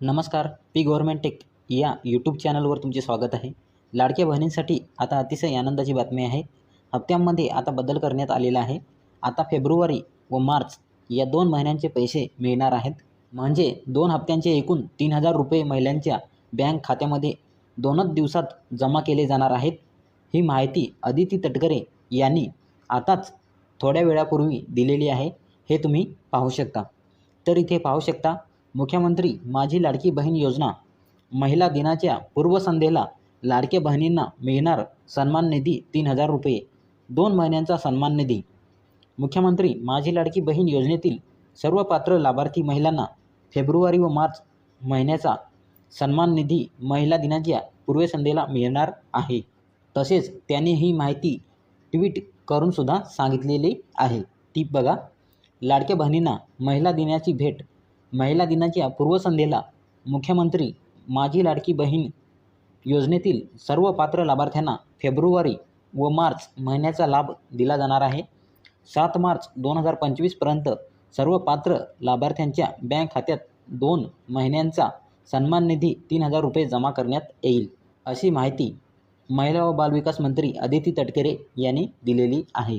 नमस्कार P government tech या YouTube चॅनलवर तुमचे स्वागत आहे. लाडक्या बहिणींसाठी आता अतिशय आनंदाची बातमी आहे. हप्त्यांमध्ये आता बदल करण्यात आलेला आहे. आता फेब्रुवारी व मार्च या दोन महिन्यांचे पैसे मिळणार आहेत. म्हणजे दोन हप्त्यांचे एकूण तीन हजार रुपये महिलांच्या बँक खात्यामध्ये दोनच दिवसात जमा केले जाणार आहेत. ही माहिती अदिती तटकरे यांनी आताच थोड्या वेळापूर्वी दिलेली आहे. हे तुम्ही पाहू शकता. तर इथे पाहू शकता मुख्यमंत्री माझी लाडकी बहीण योजना महिला दिनाच्या पूर्वसंध्येला लाडक्या बहिणींना मिळणार सन्मान निधी तीन हजार रुपये दोन महिन्यांचा सन्मान निधी. मुख्यमंत्री माझी लाडकी बहीण योजनेतील सर्व पात्र लाभार्थी महिलांना फेब्रुवारी व मार्च महिन्याचा सन्मान निधी महिला दिनाच्या पूर्वसंध्येला मिळणार आहे. तसेच त्यांनी ही माहिती ट्विट करूनसुद्धा सांगितलेली आहे. ती बघा लाडक्या बहिणींना महिला दिनाची भेट महिला दिनाच्या पूर्वसंध्येला मुख्यमंत्री माझी लाडकी बहीण योजनेतील सर्व पात्र लाभार्थ्यांना फेब्रुवारी व मार्च महिन्याचा लाभ दिला जाणार आहे. सात मार्च दोन हजार पंचवीसपर्यंत सर्व पात्र लाभार्थ्यांच्या बँक खात्यात दोन महिन्यांचा सन्मान निधी तीन हजार रुपये जमा करण्यात येईल अशी माहिती महिला व बालविकास मंत्री अदिती तटकरे यांनी दिलेली आहे.